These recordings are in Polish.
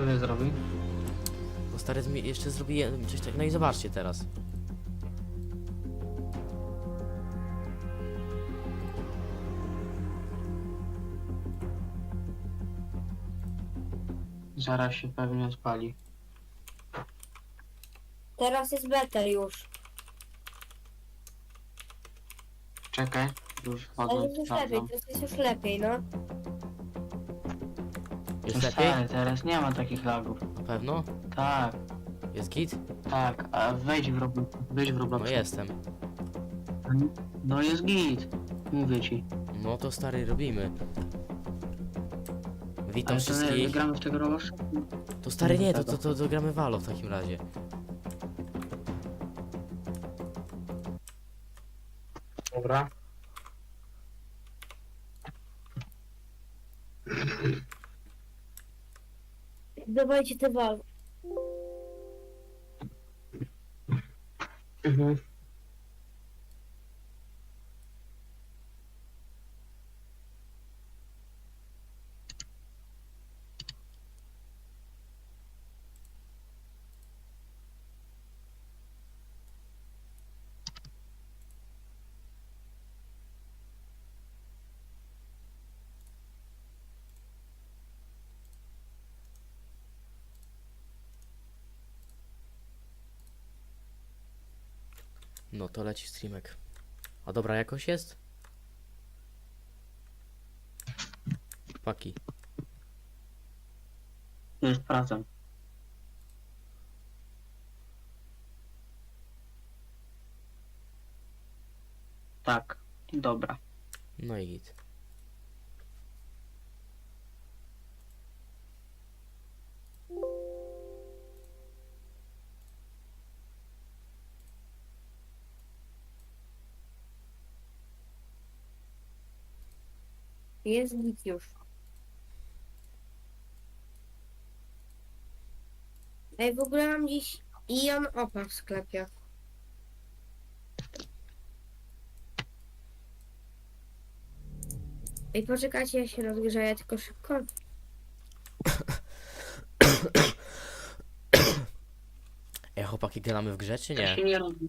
sobie zrobi? No stary, zmi- jeszcze zrobi je- coś tak. No i zobaczcie teraz. Zaraz się pewnie odpali. Teraz jest better już. Czekaj, już Ale wchodzę. jest już lepiej, teraz jest już lepiej, no. Jest To lepiej? stary, teraz nie ma takich lagów. Na pewno? Tak, Jest git? tak, a wejdź w Roblox. Wejdź w Roblox. No jestem. No jest git. Mówię ci. No to stary, robimy. Witam Ale to nie, wszystkich. gramy w tego Robloxa? To stary nie, to, to, to, to gramy Valo w takim razie. Dobra. Dawajcie te wal. Mhm. No to leci streamek. A dobra jakość jest? Paki. Już sprawdzam. Tak, dobra. No i git. Jest git już. Ej, w ogóle mam dziś Ion Opa w sklepie. Ej, poczekajcie, ja się rozgrzeję tylko szybko. Ej chłopaki, gadamy w grze czy To nie? się nie robi.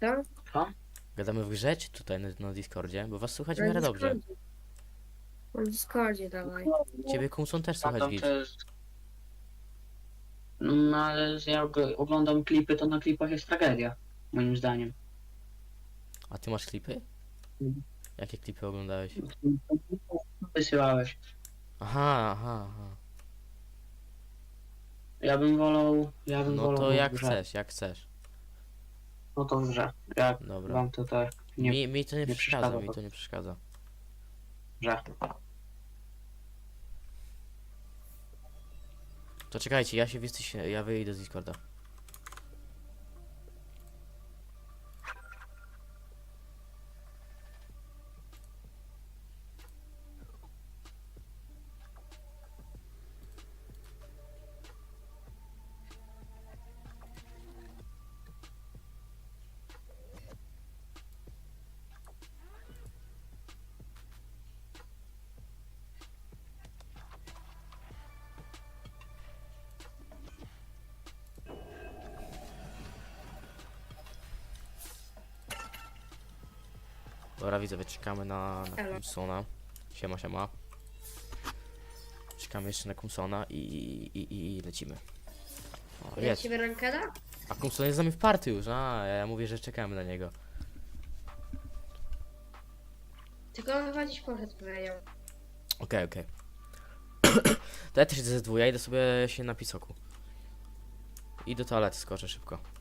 Co? Co? Gadamy w grze czy tutaj na, na Discordzie? Bo was słychać w miarę dobrze. Na Discordzie dawaj. Ciebie Kumson też słychać tam git. to jest... No ale jak oglądam klipy, to na klipach jest tragedia. Moim zdaniem. A ty masz klipy? Mhm. Jakie klipy oglądałeś? Wysyłałeś. Aha, aha, aha. Ja bym wolał... Ja bym No wolał to jak grze. chcesz, jak chcesz. No grze. Jak Dobra. wam to tak nie Mi, mi to nie, nie przeszkadza, przeszkadza mi to. nie przeszkadza. w grze. To czekajcie, ja się jesteś, ja wyjdę z Discorda. Dobra, widzę, czekamy na, na. Kumsona. Siema, siema. Czekamy jeszcze na Kumsona i, i, i, i lecimy. O, jest. Lecimy rankeda? A Kumson jest z nami w party już, a ja mówię, że czekamy na niego. Tylko on chyba gdzieś poszedł, powiedział. Okej, okej. to ja też idę ze dwu, ja idę sobie się na pisoku. I do toalety skoczę szybko.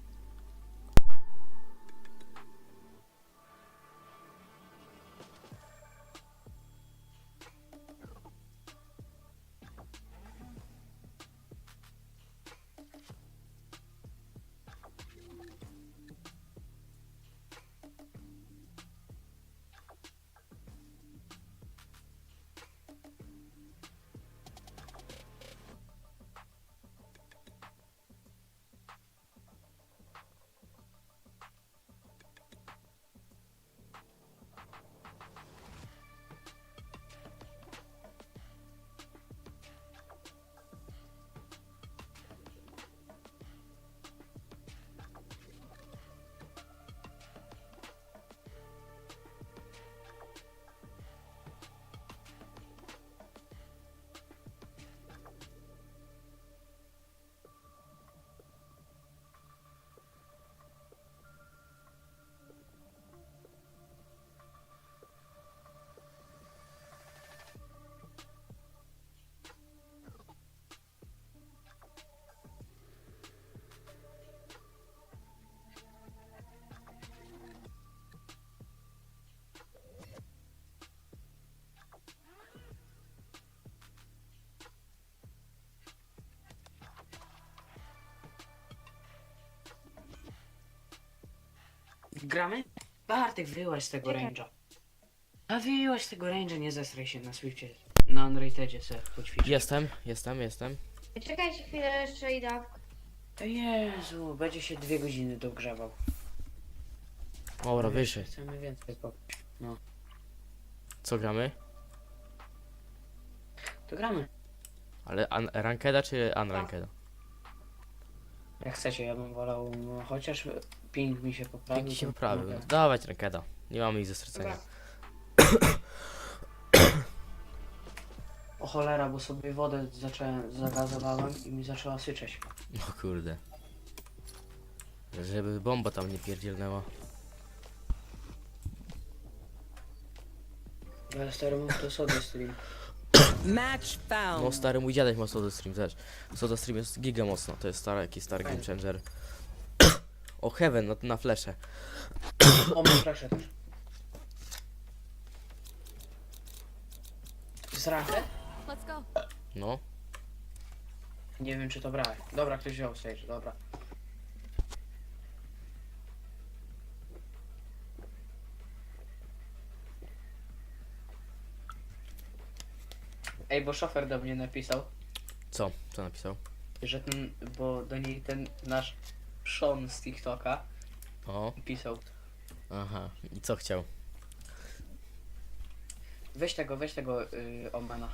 Gramy? Bartek, wyłaź z tego Czekaj. range'a. A wyłaź z tego range'a, nie zesraj się na Swiftie. Na Unratedzie se poćwicz. Jestem, jestem, jestem. Czekajcie chwilę, jeszcze idę. Jezu, będzie się dwie godziny dogrzewał. Dobra, wyżej. Chcemy więcej po... Co gramy? To gramy. Ale un rankeda czy unrankeda? Jak chcecie, ja bym wolał, no, chociaż ping mi się poprawił. Ci się to mogę. Dawać rankeda. Nie mamy ich ze stracenia. Dobra. O cholera, bo sobie wodę zacząłem, zagazowałem i mi zaczęła syczeć. No kurde. Żeby bomba tam nie pierdzielnęła. Ale stary mam to sobie stream. Match found. No stary mój dziadek ma Soda Stream też. Soda Stream jest giga mocno, to jest stary, jakiś stary game changer. O Heaven, na, na flesze. O, mam flaszę też. Z rachet? Let's go. No. Nie wiem czy to brałem. Dobra, ktoś wziął stage, dobra. Ej, bo szofer do mnie napisał, Co? Co napisał? że ten, bo do niej ten nasz Sean z TikToka O, pisał. aha. I co chciał? Weź tego, weź tego yy, Omena.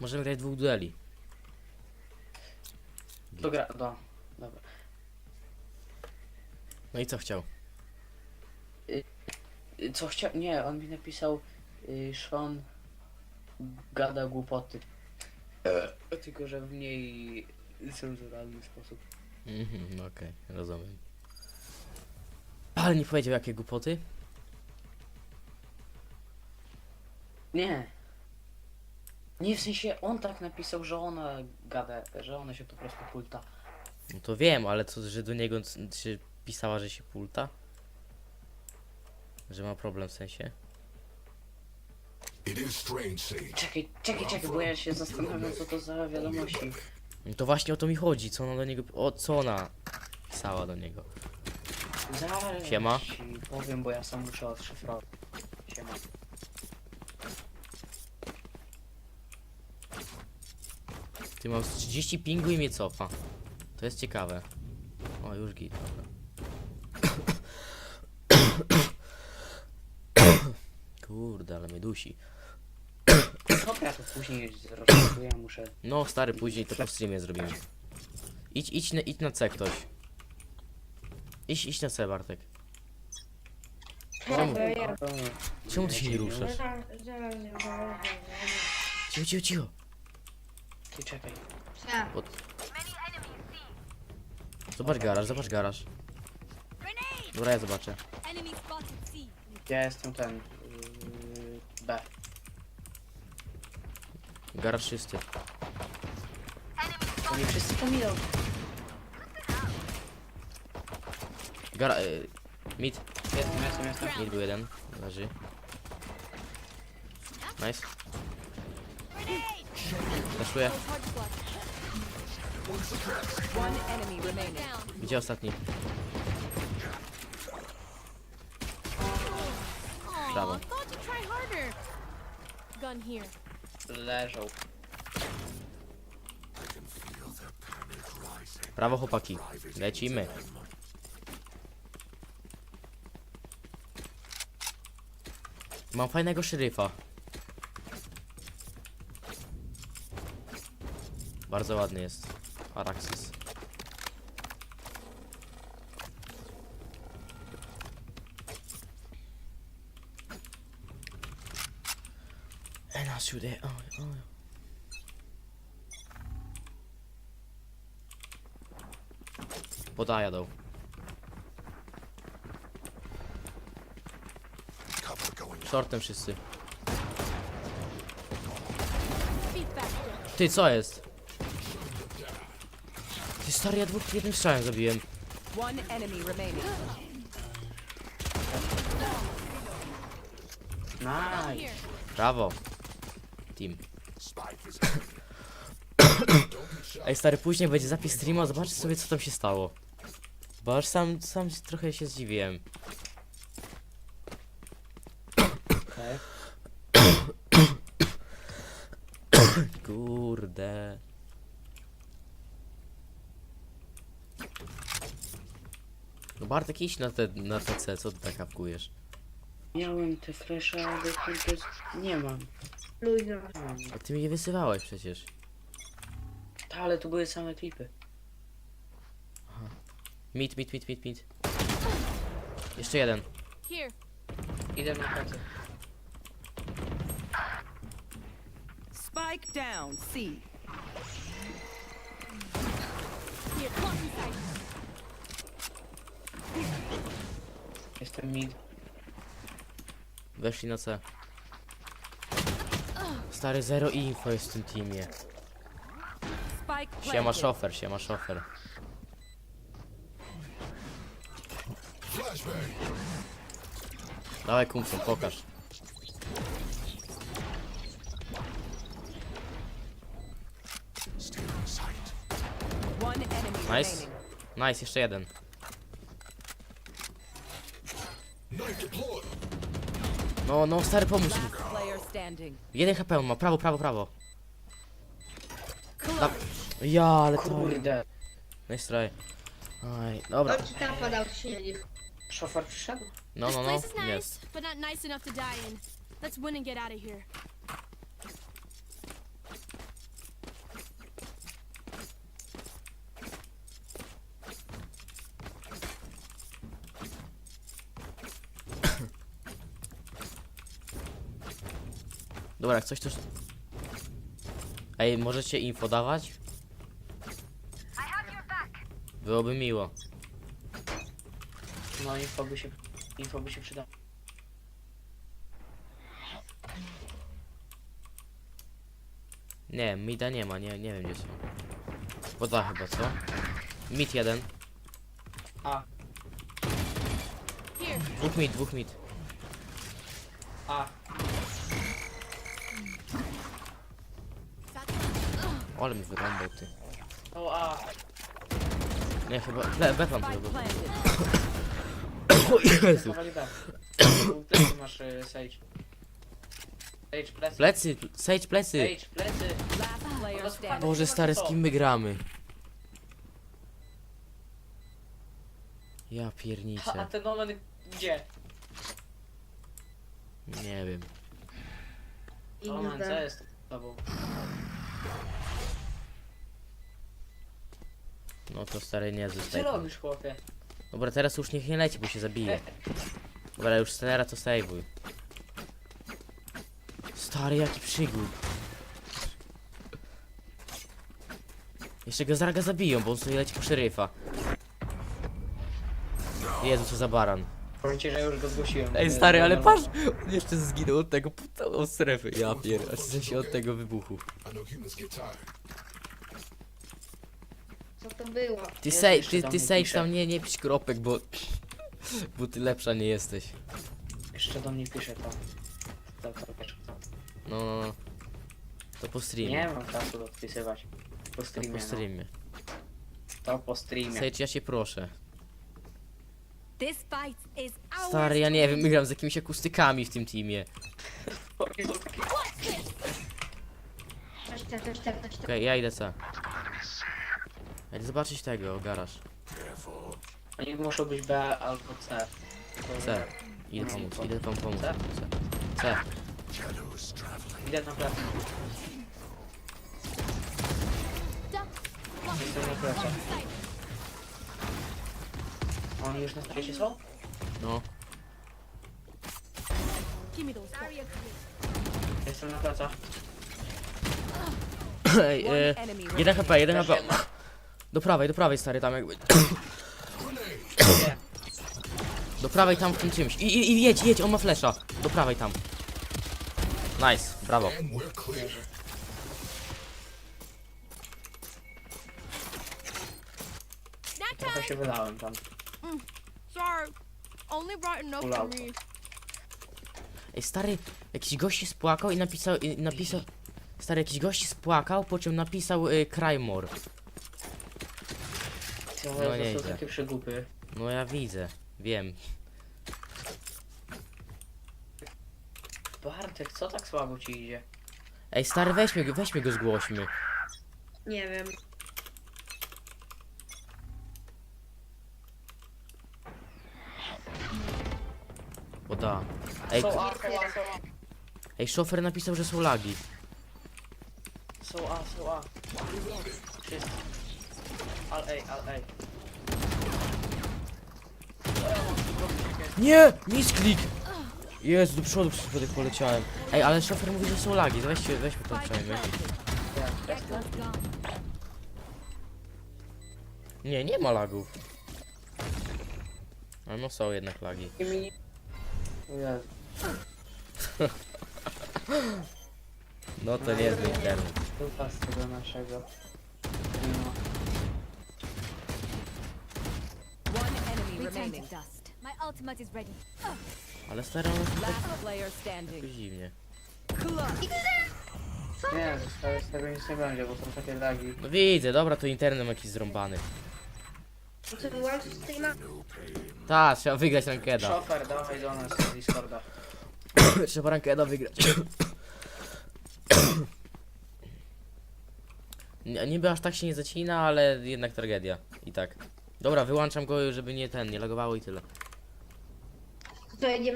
Możemy grać dwóch dueli. To gra, do, dobra. No i co chciał? Y, Co chciał, nie, on mi napisał yy, Sean gada głupoty. Tylko, że w mniej cenzuralny sposób. Mhm, no okej, rozumiem. Ale nie powiedział jakie głupoty? Nie. Nie, w sensie on tak napisał, że ona gada, że ona się po prostu pulta. No to wiem, ale co, że do niego c- się pisała, że się pulta? Że ma problem w sensie? It is strange, Sage. Czekaj, czekaj, czekaj, bo ja się zastanawiam, co to za wiadomości. To właśnie o to mi chodzi, co ona do niego... O, co ona pisała do niego? Zaraz Siema. ci powiem, bo ja sam muszę odszyfrować. Siema. Ty mam z 30 pingu i mnie cofa. To jest ciekawe. O, już git. Kurde, ale mnie dusi. Dobra, to później zrobię, ja muszę... No, stary, później to po streamie zrobimy. Idź, idź, na, idź na C ktoś. Idź, idź na C, Bartek. Czemu, ja. czemu ty się nie ruszasz? Cicho, cicho, cicho. Ty czekaj. zaraz. Zobacz garaż, zobacz garaż. Dobra, ja zobaczę. Ja jestem ten... Yy, B. Garaż czysty. To nie wszyscy to minął. Gara... Y, mid. Jestem, jestem, jestem. Mid był jeden. Leży. Nice. Zaszuję. Gdzie ostatni? Aw, Brawo. Gun here. Leżą. Brawo chłopaki. Lecimy. Mam fajnego szeryfa. Bardzo ładny jest. Araxis. Oh, oh. Podaja dał. Cover going Shortem wszyscy. Ty, co jest? Ty stary, ja dwóch jednym strzałem zabiłem. One enemy remaining. Nice. Brawo. Team. Ej stary, później będzie zapis streama, zobacz sobie co tam się stało. Bo aż sam, sam trochę się zdziwiłem. Okej. Kurde. No Bartek iść na te, na te C, co ty tak apkujesz? Miałem te fresze, ale kurde, nie mam. Luźno. A ty mi je wysyłałeś przecież. Ta, ale tu były same klipy. Mit, mit, mit, mit, mit. Jeszcze jeden. Here. Idę na pracę. Spike down. C. Here. Come inside. Jestem mid. Weszli na C. Stary, zero info jest w tym teamie. Siema szofer, siema szofer. Dawaj kumson, pokaż. Nice. Nice, jeszcze jeden. No, no, stary, pomóż mi. Jeden HP on ma, prawo, prawo, prawo. Da ja, ale to... Kurde. Nice try. Oj, dobra. Ci tam podał silnik. Szofer przyszedł? No, this no, no, place is nice, jest. but not nice enough to die in. Let's win and get out of here. Dobra, jak coś to... Ej, możecie info dawać? Byłoby miło. No info by się, info by się przydało. Nie, mida nie ma, nie, nie wiem gdzie są. Woda chyba, co? Mid jeden. A. Dwóch mid, dwóch mid. a, Ale mi wyrąbał ty. o a. Nie, chyba... Ble, befam Spike tego. planted. O Jezu. B. Plecy masz y, Sage. Sage, plecy. Plecy, Sage plecy. Sage, plecy. Last player standing. Boże stary, z kim my gramy? Ja A, a pierniczę. ten omen gdzie? Nie wiem. Omen, co jest z tobą? No to stary nie Co ty zostaje. robisz, chłopie? Dobra, teraz już niech nie leci, bo się zabije. Dobra, już Stenera to sejwuj. Stary, jaki przygód. Jeszcze go zaraz go zabiją, bo on sobie leci po szeryfa. Jezu, co za baran. Powiem ci, że już go zgłosiłem. Ej stary, ale patrz! On jeszcze zginął od tego od strefy. Ja pier... W sensie od tego wybuchu. I know humans get tired. Co to było? Ty Jest sej, jeszcze ty, do ty mnie sej pisze. tam nie, nie pisz kropek, bo... Bo ty lepsza nie jesteś. Jeszcze do mnie pisze to. To, to. No, no, no. To po streamie. Nie mam czasu odpisywać. Po To streamie, po no. streamie. To po streamie. Sej, ja się proszę. This fight is ours. Stary, ja nie wiem, my gram z jakimiś akustykami w tym teamie. Coś tam, coś coś. Okej, ja idę C. Idę zobaczyć tego, garaż. Oni muszą być B albo C. C. Idę pomóc, idę wam pomóc. C? C. Idę na pracę. Jestem na pracę. Oni już na starcie są? No. Jestem na pracach. Ej, e, enemy jeden remaining. HP, jeden Też HP. Do prawej, do prawej stary, tam jakby. Do prawej tam w tym czymś. I, i, i jedź, jedź, on ma flesza. Do prawej tam. Nice, brawo. Trochę się wylałem tam. Sorry. Only brought enough Full for auto. me. Ej, stary, jakiś gość się spłakał i napisał, i napisał... Stary, jakiś gość się spłakał, po czym napisał y, Cry More. To No nie są takie przygupy. No ja widzę, wiem. Bartek, co tak słabo ci idzie? Ej, stary, weźmy go, weźmy go zgłośmy. Nie wiem. Bo da. Ej, Są k- A, są A, są A. ej, szofer napisał, że są lagi. Są A, są A. Wszyscy. Al ej, al ej. Nie! Misklik! Jezu, do przodu przypadek poleciałem. Ej, ale szofer mówi, że są lagi. Weźcie, weźmy to przejmę. Nie, nie ma lagów. A no są jednak lagi. No to nie jest internet. Dupa z tego naszego. No. One enemy remaining. dust. My ultimate is ready. Ale stary, on jest tak Last player standing. dziwnie. Nie, z tego, z tego nic nie będzie, bo są takie lagi. No widzę, dobra, to internet jakiś zrąbany. Co, wyłączyć streama? Ta, trzeba wygrać rankeda. Szofer, dawaj do nas z Discorda. trzeba rankeda wygrać. Nie- Niby aż tak się nie zacina, ale jednak tragedia. I tak. Dobra, wyłączam go, żeby nie ten, nie lagowało i tyle. To jedziemy